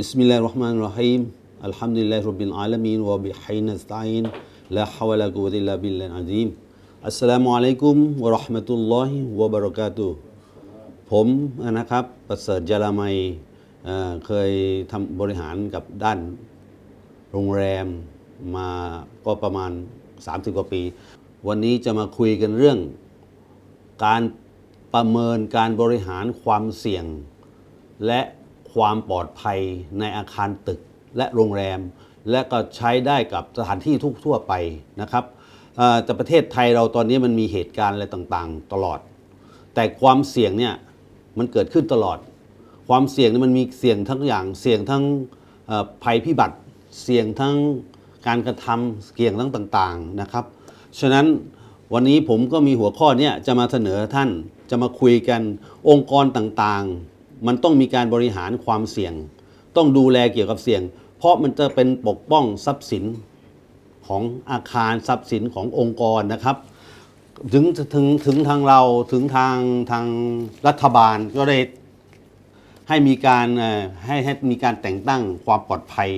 بسم الله الرحمن الرحيم الحمد لله رب العالمين وبحي نستعين لا حول ولا قوة إلا بالله العظيم السلام عليكم ورحمة الله وبركاته ผมนะครับ ประเสริฐจารามัยเอ่อเคยทำบริหารกับด้านโรงแรมมาก็ประมาณ 30 กว่าปี วันนี้จะมาคุยกันเรื่อง การประเมินการบริหารความเสี่ยง และ ความปลอดภัยในอาคารตึกและโรงแรม และก็ใช้ได้กับสถานที่ทุกทั่วไปนะครับแต่ประเทศไทยเราตอนนี้มันมีเหตุการณ์อะไรต่างๆ ตลอด แต่ความเสี่ยงเนี่ยมันเกิดขึ้นตลอด ความเสี่ยงเนี่ยมันมีเสี่ยงทั้งอย่างเสี่ยงทั้งภัยพิบัติเสี่ยงทั้งการกระทำเสี่ยงทั้งต่างๆนะครับ ฉะนั้นวันนี้ผมก็มีหัวข้อเนี้ยจะมาเสนอท่านจะมาคุยกันองค์กรต่างๆ มันต้องมีการบริหารความเสี่ยง ต้องดูแลเกี่ยวกับเสี่ยง เพราะมันจะเป็นปกป้องทรัพย์สินของอาคารทรัพย์สินขององค์กรนะครับถึงถึงถึงทางเราถึงทางทางรัฐบาลก็ได้ให้มีการให้ให้มีการแต่งตั้งความปลอดภัย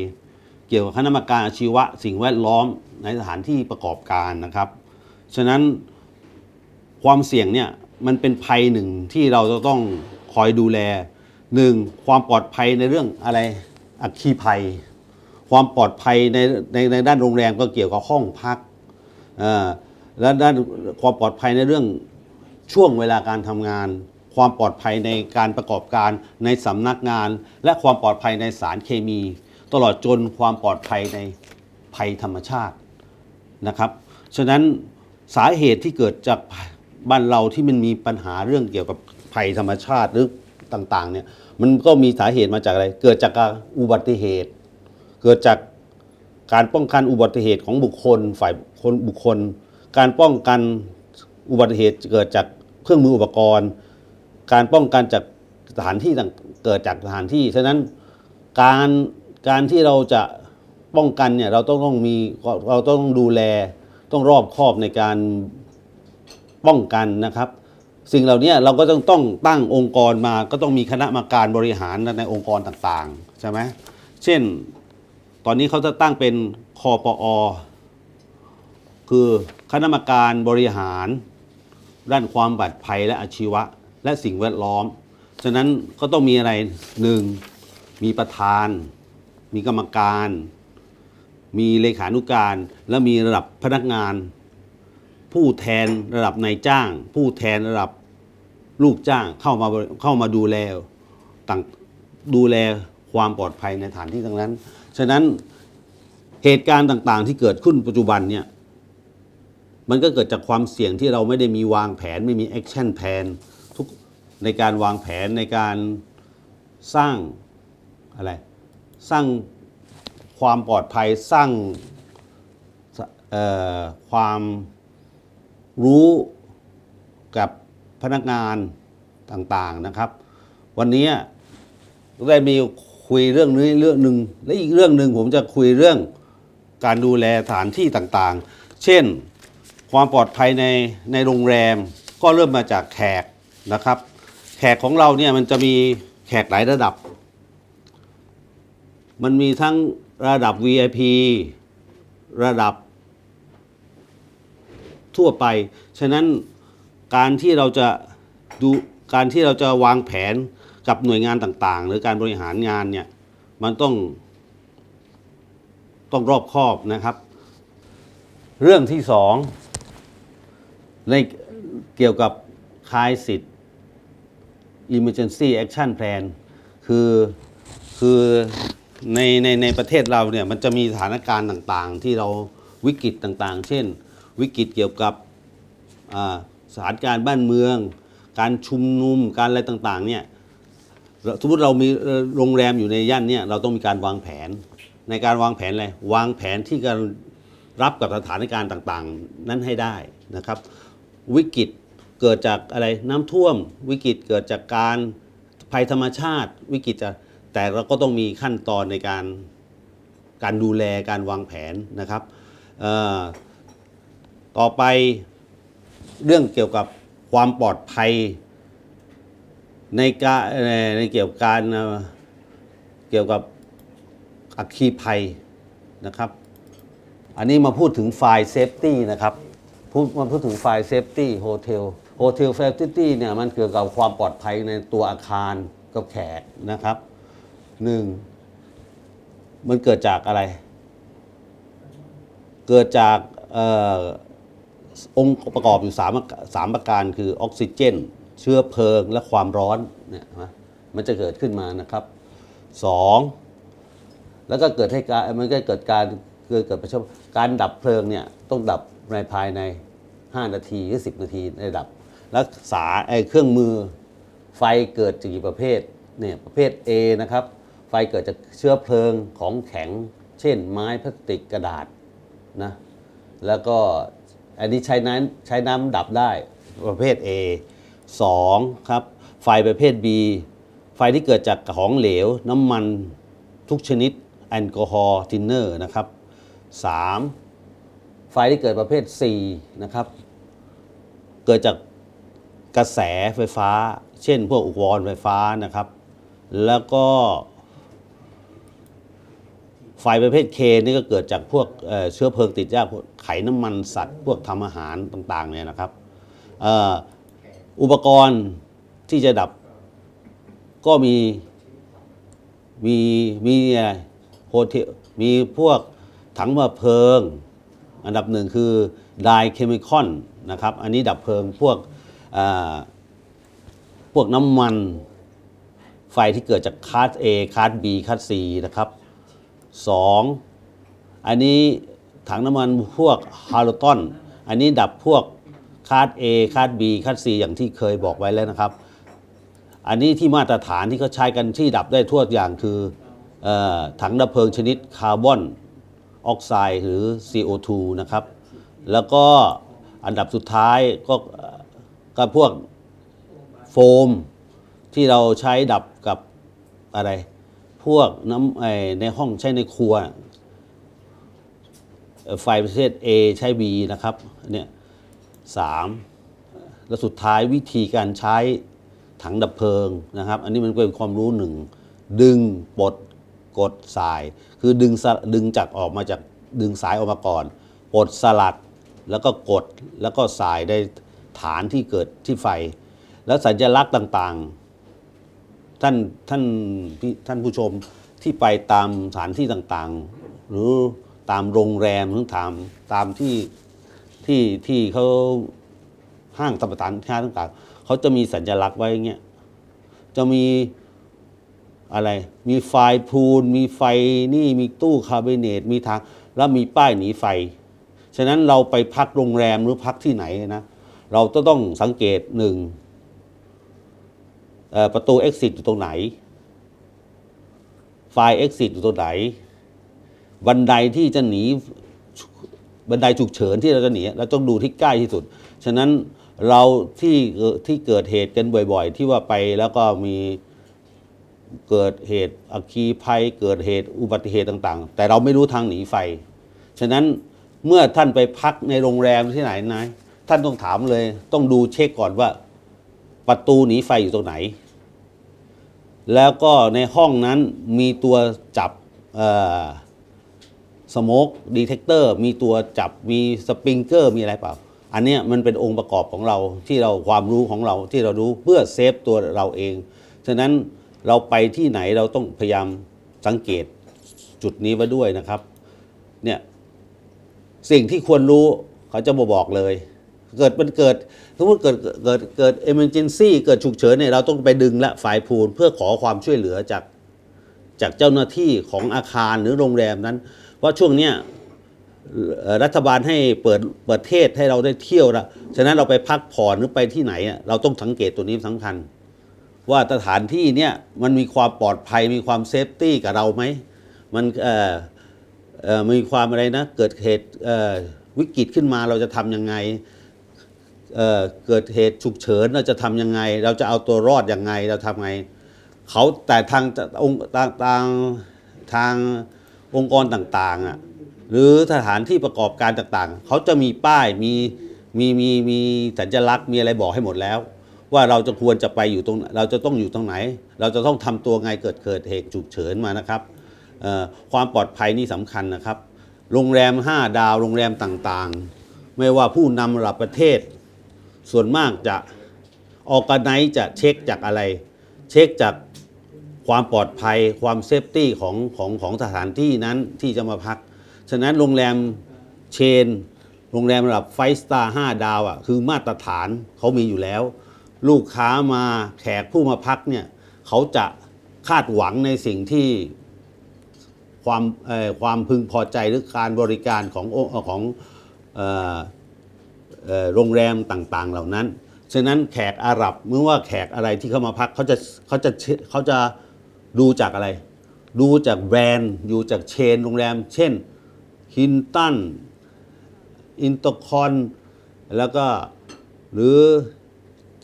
เกี่ยวกับคณะกรรมการอาชีวะ สิ่งแวดล้อมในสถานที่ประกอบการนะครับ ฉะนั้นความเสี่ยงเนี่ยมันเป็นภัยหนึ่งที่เราจะต้องคอยดูแล หนึ่งความปลอดภัยในเรื่องอะไรอัคคีภัย ความปลอดภัยในในในด้านโรงแรมก็เกี่ยวกับห้องพักอ่อและด้านความปลอดภัยในเรื่องช่วงเวลาการทำงาน ความปลอดภัยในการประกอบการในสำนักงาน และความปลอดภัยในสารเคมี ตลอดจนความปลอดภัยในภัยธรรมชาตินะครับ ฉะนั้นสาเหตุที่เกิดจากบ้านเราที่มันมีปัญหาเรื่องเกี่ยวกับภัยธรรมชาติหรือ ต่างๆเนี่ยมันก็มีสาเหตุมาจากอะไร เกิดจากการอุบัติเหตุ เกิดจากการป้องกันอุบัติเหตุของบุคคล ฝ่ายคนบุคคล การป้องกันอุบัติเหตุเกิดจากเครื่องมืออุปกรณ์ การป้องกันจากสถานที่ต่างเกิดจากสถานที่ฉะนั้นการการที่เราจะป้องกันเนี่ยเราต้องต้องมีเราต้องดูแลต้องรอบคอบในการป้องกันนะครับ สิ่งเหล่านี้เราก็ต้องต้องตั้งองค์กรมาก็ต้องมีคณะกรรมการบริหารในองค์กรต่างๆใช่ไหมเช่น ตอนนี้เขาจะตั้งเป็นคอปอคือคณะกรรมการบริหาร ด้านความปลอดภัยและอาชีวะ และสิ่งแวดล้อม ฉะนั้นก็ต้องมีอะไรหนึ่งมีประธาน มีกรรมการ มีเลขานุการ และมีระดับพนักงาน ผู้แทนระดับนายจ้าง ผู้แทนระดับลูกจ้างเข้ามาเข้ามาดูแลต่างดูแลความปลอดภัยในสถานที่ตรงนั้น ฉะนั้นเหตุการณ์ต่างๆ ที่เกิดขึ้นปัจจุบันเนี่ยมันก็เกิดจากความเสี่ยงที่เราไม่ได้มีวางแผนไม่มีแอคชั่นแผนทุกในการวางแผนในการสร้างอะไรสร้างความปลอดภัยสร้างความ รู้กับพนักงานต่างๆนะครับ วันนี้ได้มีคุยเรื่องนี้เรื่องหนึ่งและอีกเรื่องหนึ่งผมจะคุยเรื่องการดูแลสถานที่ต่างๆ เช่นความปลอดภัยในในโรงแรมก็เริ่มมาจากแขกนะครับ แขกของเราเนี่ยมันจะมีแขกหลายระดับ มันมีทั้งระดับ VIP ระดับ ทั่วไป ฉะนั้นการที่เราจะดูการที่เราจะวางแผนกับหน่วยงานต่างๆ หรือการบริหารงานเนี่ยมันต้องต้องรอบคอบนะครับ เรื่องที่สองในเกี่ยวกับคลายสิทธิ์ emergency action plan คือคือในในในประเทศเราเนี่ยมันจะมีสถานการณ์ต่างๆ ที่เราวิกฤตต่างๆ เช่น วิกฤตเกี่ยวกับสถานการณ์บ้านเมือง การชุมนุมการอะไรต่างๆเนี่ยสมมติเรามีโรงแรมอยู่ในย่านเนี่ยเราต้องมีการวางแผนในการวางแผนอะไรวางแผนที่การรับกับสถานการณ์ต่างๆ นั้นให้ได้นะครับ วิกฤตเกิดจากอะไรน้ำท่วม วิกฤตเกิดจากการภัยธรรมชาติ วิกฤตจะแต่เราก็ต้องมีขั้นตอนในการการดูแลการวางแผนนะครับเอ่อ ต่อไปเรื่องเกี่ยวกับความปลอดภัย ในการในเกี่ยวกับการเกี่ยวกับอัคคีภัยนะครับ อันนี้มาพูดถึงไฟล์เซฟตี้นะครับพูดมาพูดถึงไฟล์เซฟตี้โฮเทลโฮเทลเซฟตี้เนี่ยมันเกี่ยวกับความปลอดภัยในตัวอาคารกับแขกนะครับหนึ่งมันเกิดจากอะไร เกิดจากเอ่อ องค์ประกอบอยู่สามสามประการคือออกซิเจน เชื้อเพลิงและความร้อนเนี่ยนะมันจะเกิดขึ้นมานะครับสองแล้วก็เกิดให้การมันก็เกิดการเกิดเกิดประชาการดับเพลิงเนี่ยต้องดับในภายใน 5 นาทีหรือ10 นาทีในดับ รักษาไอ้เครื่องมือไฟเกิดจากกี่ประเภทเนี่ยประเภท A นะครับ ไฟเกิดจากเชื้อเพลิงของแข็ง เช่น ไม้พลาสติกกระดาษนะแล้วก็ อันนี้ใช้น้ำใช้น้ำดับได้ประเภท A 2ครับไฟประเภท B ไฟที่เกิดจากของเหลว น้ำมันทุกชนิดแอลกอฮอล์ทินเนอร์นะครับ 3. ไฟที่เกิดประเภท C นะครับ เกิดจากกระแสไฟฟ้า เช่นพวกอุปกรณ์ไฟฟ้านะครับ แล้วก็ ไฟประเภท K นี่ก็เกิดจากพวกเชื้อเพลิงติดยากพวกไขน้ำมันสัตว์ พวกทำอาหารต่างๆเนี่ยนะครับอุปกรณ์ที่จะดับก็มีมีมีอะไรโฮเทลมีพวกถังมาเพลิง อันดับหนึ่งคือไดเคมีคอนนะครับ อันนี้ดับเพลิงพวกพวกน้ำมันไฟที่เกิดจากคาร์ด A คาร์ด B คาร์ด C นะครับ สองอันนี้ถังน้ำมันพวกฮาโลตอนอันนี้ดับพวกคาร์ด A คาร์ด B คาร์ด C อย่างที่เคยบอกไว้แล้วนะครับ อันนี้ที่มาตรฐานที่เขาใช้กันที่ดับได้ทั่วอย่างคืออถังดับเพลิงชนิดคาร์บอนออกไซด์หรือ CO2 นะครับ แล้วก็อันดับสุดท้ายก็ก็พวกโฟมที่เราใช้ดับกับอะไร พวกน้ำไอในห้องใช้ในครัวไฟประเภท A ใช้ B นะครับเนี่ยสามและสุดท้ายวิธีการใช้ถังดับเพลิงนะครับ อันนี้มันเป็นความรู้หนึ่งดึงปลดกดสาย คือดึงดึงจากออกมาจากดึงสายออกมาก่อนปลดสลัดแล้วก็กดแล้วก็สายได้ฐานที่เกิดที่ไฟ แล้วสัญลักษณ์ต่างๆ ท่านท่านท่านผู้ชมที่ไปตามสถานที่ต่างๆ หรือตามโรงแรมหรือตามตามที่ที่ที่เขาห้างสรรพสินค้าต่างๆเขาจะมีสัญลักษณ์ไว้เงี้ยจะมีอะไร มีไฟพูลมีไฟนี่มีตู้คาร์บเนตมีทาง แล้วมีป้ายหนีไฟ ฉะนั้นเราไปพักโรงแรมหรือพักที่ไหนนะ เราจะต้องสังเกตหนึ่ง ประตู exit อยู่ตรงไหน ไฟ exit อยู่ตรงไหน บันไดที่จะหนีบันไดฉุกเฉินที่เราจะหนีเราต้องดูที่ใกล้ที่สุด ฉะนั้นเราที่ที่เกิดเหตุกันบ่อย ๆ ที่ว่าไปแล้วก็มีเกิดเหตุอัคคีภัย เกิดเหตุอุบัติเหตุต่างๆ แต่เราไม่รู้ทางหนีไฟ ฉะนั้นเมื่อท่านไปพักในโรงแรมที่ไหนนะท่านต้องถามเลย ต้องดูเช็คก่อนว่า ประตูหนีไฟอยู่ตรงไหน แล้วก็ในห้องนั้นมีตัวจับสโมกดีเทคเตอร์มีตัวจับมีสปริงเกอร์มีอะไรเปล่า อันเนี้ยมันเป็นองค์ประกอบของเราที่เราความรู้ของเราที่เรารู้เพื่อเซฟตัวเราเอง ฉะนั้นเราไปที่ไหนเราต้องพยายามสังเกตจุดนี้ไว้ด้วยนะครับ เนี่ย สิ่งที่ควรรู้เขาจะมาบอกเลย เกิดมันเกิดสมมติเกิดเกิดเกิด emergency เกิดฉุกเฉินเนี่ยเราต้องไปดึงละฝ่ายพูลเพื่อขอความช่วยเหลือจากจากเจ้าหน้าที่ของอาคารหรือโรงแรมนั้น เพราะช่วงเนี้ยรัฐบาลให้เปิดเปิดเทศให้เราได้เที่ยวละฉะนั้นเราไปพักผ่อนหรือไปที่ไหนอะเราต้องสังเกตตัวนี้สำคัญ ว่าสถานที่เนี่ยมันมีความปลอดภัยมีความเซฟตี้กับเราไหมมันมีความอะไรนะ เกิดเหตุวิกฤตขึ้นมาเราจะทำยังไง เเกิดเหตุฉุกเฉินเราจะทำยังไง เราจะเอาตัวรอดยังไงเราทำไงเขาแต่ทางองค์ต่างต่างทางองค์กรต่างๆอะหรือสถานที่ประกอบการต่างๆ เขาจะมีป้ายมีมีมีมีสัญลักษณ์มีอะไรบอกให้หมดแล้ว ว่าเราจะควรจะไปอยู่ตรงเราจะต้องอยู่ตรงไหน เราจะต้องทำตัวไงเกิดเกิดเหตุฉุกเฉินมานะครับความปลอดภัยนี่สำคัญนะครับ โรงแรม 5 ดาวโรงแรมต่างๆ ไม่ว่าผู้นำระดับประเทศ ส่วนมากจะออกไนจะเช็คจากอะไร เช็คจากความปลอดภัยความเซฟตี้ของของของสถานที่นั้นที่จะมาพัก ฉะนั้นโรงแรมเชน โรงแรมระดับไฟสตาร์5ดาวอะคือมาตรฐานเขามีอยู่แล้ว ลูกค้ามาแขกผู้มาพักเนี่ยเขาจะคาดหวังในสิ่งที่ความความพึงพอใจหรือการบริการของของอ่อเอ่อ โรงแรมต่างๆ เหล่านั้น ฉะนั้นแขกอาหรับเมื่อว่าแขกอะไรที่เข้ามาพักเขาจะเขาจะเขาจะดูจากอะไร ดูจากแบรนด์ดูจากเชนโรงแรม เช่นฮินตันอินเตอร์คอนแล้วก็หรือ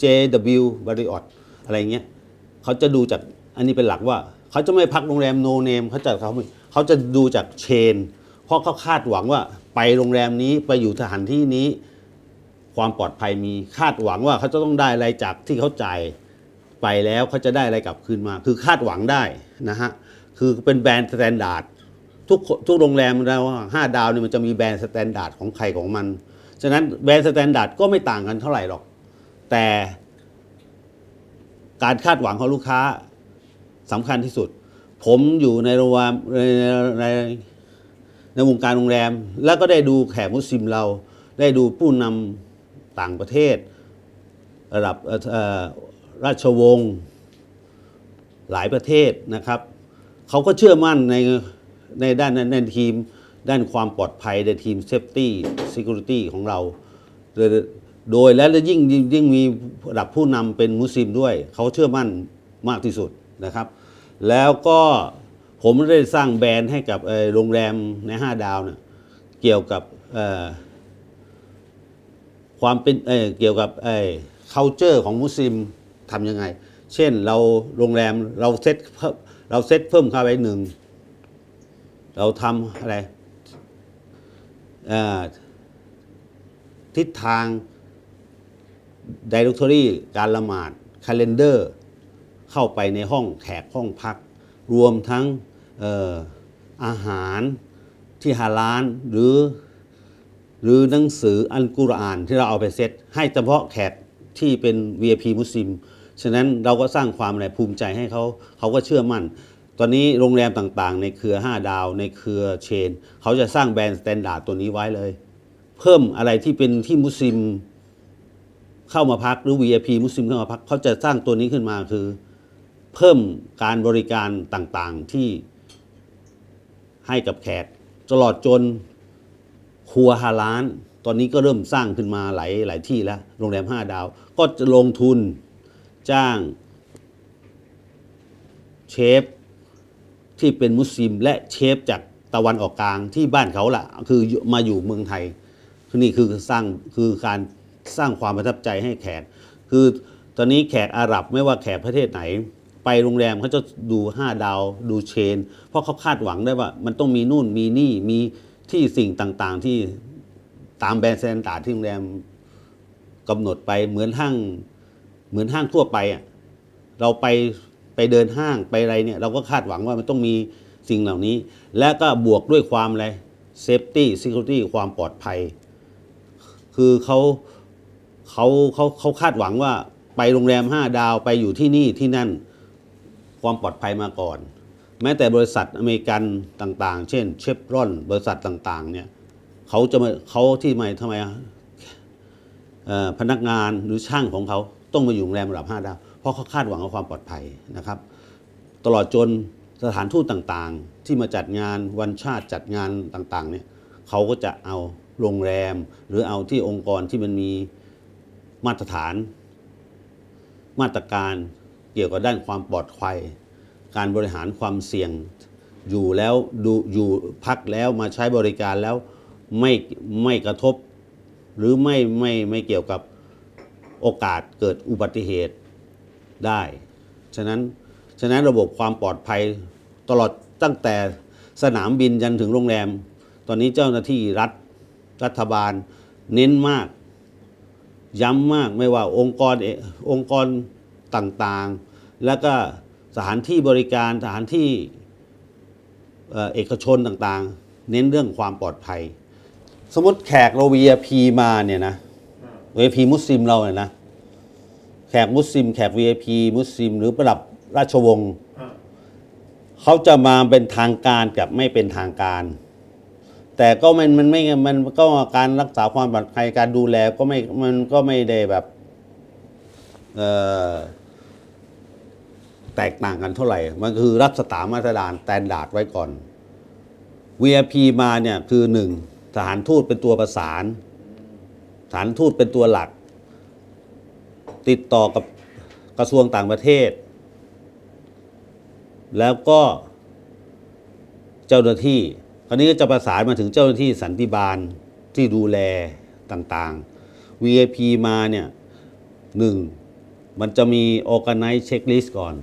JW Marriott อะไรเงี้ยเขาจะดูจากอันนี้เป็นหลักว่า เขาจะไม่พักโรงแรมโนเนมเขาจะเขาเขาจะดูจากเชน เพราะเขาคาดหวังว่าไปโรงแรมนี้ไปอยู่สถานที่นี้ ความปลอดภัยมีคาดหวังว่าเขาจะต้องได้อะไรจากที่เขาจ่ายไปแล้วเขาจะได้อะไรกลับคืนมา คือคาดหวังได้นะฮะคือเป็นแบรนด์สแตนดาร์ดทุกทุกโรงแรมเราห้าดาวเนี่ยมันจะมีแบรนด์สแตนดาร์ดของใครของมันฉะนั้นแบรนด์สแตนดาร์ดก็ไม่ต่างกันเท่าไหร่หรอก แต่การคาดหวังของลูกค้าสำคัญที่สุด ผมอยู่ในโรงแรมในในในวงการโรงแรม แล้วก็ได้ดูแขกมุสลิมเราได้ดูผู้นำ ต่างประเทศ ระดับราชวงศ์หลายประเทศนะครับเขาก็เชื่อมั่นในในด้านในทีม ด้านความปลอดภัยในทีม Safety Security ของเรา โดยและยิ่งยิ่งมีระดับผู้นำเป็นมุสลิมด้วย เขาเชื่อมั่นมากที่สุดนะครับ แล้วก็ผมได้สร้างแบรนด์ให้กับโรงแรมใน 5 ดาวเนี่ยเกี่ยวกับ ความเป็นเออเกี่ยวกับเอ่อ culture ของมุสลิมทำยังไง เช่นเราโรงแรมเราเซตเพิ่มเราเซตเพิ่มเข้าไปหนึ่ง เราทำอะไรทิศทาง Directory การละหมาด Calendar เข้าไปในห้องแขกห้องพัก รวมทั้งอออาหารที่ฮาลาลหรือ หรือหนังสืออัลกุรอานที่เราเอาไปเซตให้เฉพาะแขกที่เป็น VIP มุสลิม ฉะนั้นเราก็สร้างความอะไรภูมิใจให้เขาเขาก็เชื่อมั่น ตอนนี้โรงแรมต่างๆ ในเครือ 5 ดาว ในเครือเชน เขาจะสร้างแบรนด์สแตนดาร์ดตัวนี้ไว้เลย เพิ่มอะไรที่เป็นที่มุสลิมเข้ามาพักหรือ VIP มุสลิมเข้ามาพักเขาจะสร้างตัวนี้ขึ้นมาคือ เพิ่มการบริการต่างๆที่ให้กับแขกตลอดจน ครัวฮาลาน ตอนนี้ก็เริ่มสร้างขึ้นมาหลายหลายที่แล้ว โรงแรม 5 ดาว ก็จะลงทุนจ้างเชฟที่เป็นมุสลิมและเชฟจากตะวันออกกลางที่บ้านเขาละคือมาอยู่เมืองไทยคือนี่คือสร้างคือการสร้างความประทับใจให้แขก คือตอนนี้แขกอาหรับไม่ว่าแขกประเทศไหน ไปโรงแรมเขาจะดู 5 ดาวดูเชน เพราะเขาคาดหวังได้ว่า มันต้องมีนู่นมีนี่มี ที่สิ่งต่างๆที่ตามแบรนด์สแตนดาร์ดที่โรงแรมกำหนดไปเหมือนห้างเหมือนห้างทั่วไปอะเราไปไปเดินห้างไปอะไรเนี่ย เราก็คาดหวังว่ามันต้องมีสิ่งเหล่านี้ และก็บวกด้วยความอะไรเซฟตี้ซิเคอร์ตี้ความปลอดภัย คือเขาเขาเขาเขาคาดหวังว่าไปโรงแรม 5 ดาวไปอยู่ที่นี่ที่นั่น ความปลอดภัยมาก่อน แม้แต่บริษัทอเมริกันต่าง ๆ เช่น เชฟรอน บริษัทต่างๆเนี่ยเขาจะมาเขาที่ไม่ทำไมอ่อพนักงานหรือช่างของเขาต้องมาอยู่โรงแรมระดับ5ดาวเพราะเขาคาดหวังกับความปลอดภัยนะครับ ตลอดจนสถานทูตต่างๆ ที่มาจัดงานวันชาติจัดงานต่างๆเนี่ยเขาก็จะเอาโรงแรม หรือเอาที่องค์กรที่มันมีมาตรฐาน มาตรการเกี่ยวกับด้านความปลอดภัย การบริหารความเสี่ยงอยู่แล้วดูอยู่พักแล้วมาใช้บริการแล้วไม่ไม่กระทบ หรือไม่ไม่ไม่เกี่ยวกับโอกาสเกิดอุบัติเหตุได้ ฉะนั้นฉะนั้นระบบความปลอดภัยตลอดตั้งแต่สนามบินยันถึงโรงแรม ตอนนี้เจ้าหน้าที่รัฐรัฐบาลเน้นมาก ย้ำมากไม่ว่าองค์กรองค์กรต่างๆ แล้วก็ สถานที่บริการสถานที่เอกชนต่างๆ เน้นเรื่องความปลอดภัย สมมติแขกเรา VIP มาเนี่ยนะ VIP มุสลิมเราเนี่ยนะแขกมุสลิมแขก VIP มุสลิม หรือระดับราชวงศ์เขาจะมาเป็นทางการกับไม่เป็นทางการ แต่ก็มันมันไม่มันก็การรักษาความปลอดภัยการดูแลก็ไม่มันก็ไม่ได้แบบ เอ่อ แตกต่างกันเท่าไหร่ มันคือรัฐสถานมาตรฐานแตนดาร์ดไว้ก่อน VIP มาเนี่ยคือหนึ่งสถานทูตเป็นตัวประสาน สถานทูตเป็นตัวหลัก ติดต่อกับกระทรวงต่างประเทศ แล้วก็เจ้าหน้าที่ คราวนี้ก็จะประสานมาถึงเจ้าหน้าที่สันติบาลที่ดูแลต่างๆ VIP มาเนี่ยหนึ่งมันจะมี organize checklist ก่อน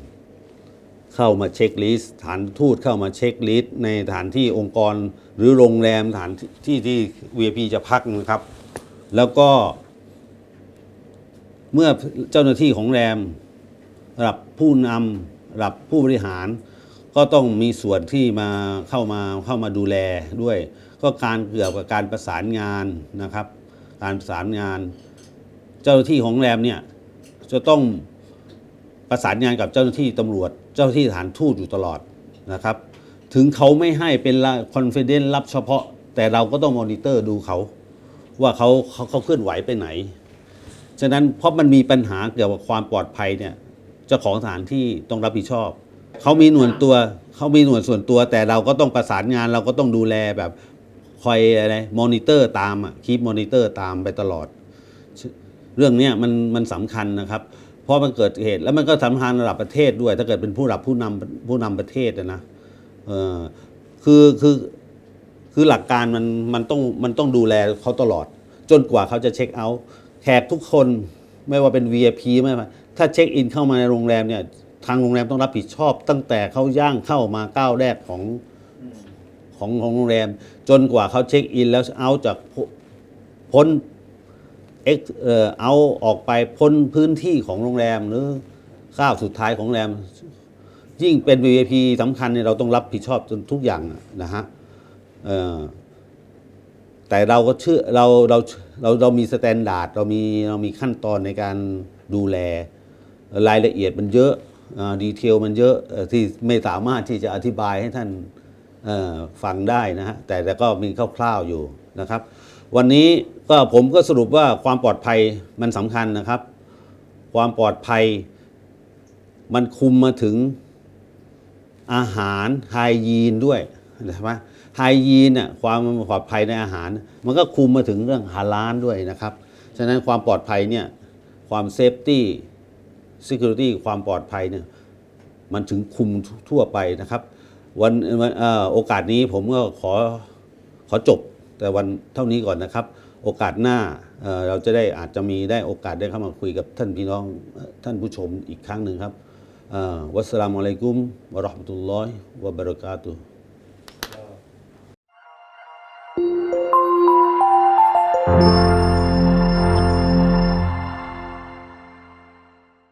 เข้ามาเช็คลิสต์ฐานทูตเข้ามาเช็คลิสต์ในฐานที่องค์กรหรือโรงแรมฐานที่ที่ VIP จะพักนะครับ แล้วก็เมื่อเจ้าหน้าที่ของแรมระดับผู้นำระดับผู้บริหาร ก็ต้องมีส่วนที่มาเข้ามาเข้ามาดูแลด้วย ก็การเกี่ยวกับการประสานงานนะครับ การประสานงาน เจ้าหน้าที่ของแรมเนี่ยจะต้อง ประสานงานกับเจ้าหน้าที่ตำรวจ เจ้าหน้าที่ฐานทูตอยู่ตลอดนะครับ ถึงเขาไม่ให้เป็นคอนฟิเดนซ์รับเฉพาะ แต่เราก็ต้องมอนิเตอร์ดูเขา ว่าเขาเขาเขาเคลื่อนไหวไปไหน ฉะนั้นเพราะมันมีปัญหาเกี่ยวกับความปลอดภัยเนี่ยเจ้าของสถานที่ต้องรับผิดชอบ เขามีหน่วยตัวเขามีหน่วยส่วนตัว แต่เราก็ต้องประสานงานเราก็ต้องดูแลแบบคอยอะไรมอนิเตอร์ตามอะคีปมอนิเตอร์ตามไปตลอด เรื่องเนี้ยมันมันสำคัญนะครับ ราะมันเกิดเหตุ แล้วมันก็สำคัญระดับประเทศด้วย ถ้าเกิดเป็นผู้รับผู้นำผู้นำประเทศนะเออคือคือคือหลักการมันมันต้องมันต้องดูแลเขาตลอด จนกว่าเขาจะเช็คเอาท์แขกทุกคนไม่ว่าเป็น VIP ไม่ว่าถ้าเช็คอินเข้ามาในโรงแรมเนี่ยทางโรงแรมต้องรับผิดชอบ ตั้งแต่เขาย่างเข้ามาก้าวแรกของของของโรงแรม จนกว่าเขาเช็คอินแล้วเอาจากพ้น เอ็กเอ่อเอาออกไปพ้นพื้นที่ของโรงแรมหรือข้าวสุดท้ายของโรงแรม ยิ่งเป็น VIP สำคัญเนี่ยเราต้องรับผิดชอบจนทุกอย่างนะฮะแต่เราก็เชื่อเราเราเราเรามีสแตนดาร์ดเรามีเรามีขั้นตอนในการดูแลรายละเอียดมันเยอะดีเทลมันเยอะที่ไม่สามารถที่จะอธิบายให้ท่านฟังได้นะฮะแต่แต่ก็มีคร่าวๆอยู่นะครับ วันนี้ก็ผมก็สรุปว่าความปลอดภัยมันสำคัญนะครับ ความปลอดภัยมันคุมมาถึงอาหารไฮยีนด้วยใช่ไหมไฮยีนน่ะความปลอดภัยในอาหาร มันก็คุมมาถึงเรื่องฮาลาลด้วยนะครับ ฉะนั้นความปลอดภัยเนี่ยความเซฟตี้ security ความปลอดภัยเนี่ยมันถึงคุมทั่วไปนะครับ วันวันโอกาสนี้ผมก็ขอขอจบ แต่วันเท่านี้ก่อนนะครับ โอกาสหน้าเราจะได้อาจจะมีได้โอกาสได้เข้ามาคุยกับท่านพี่น้องท่านผู้ชมอีกครั้งหนึ่งครับอ่อวัสสลามุอะลัยกุมวะราะห์มะตุลลอฮิวะบะเราะกาตุฮ์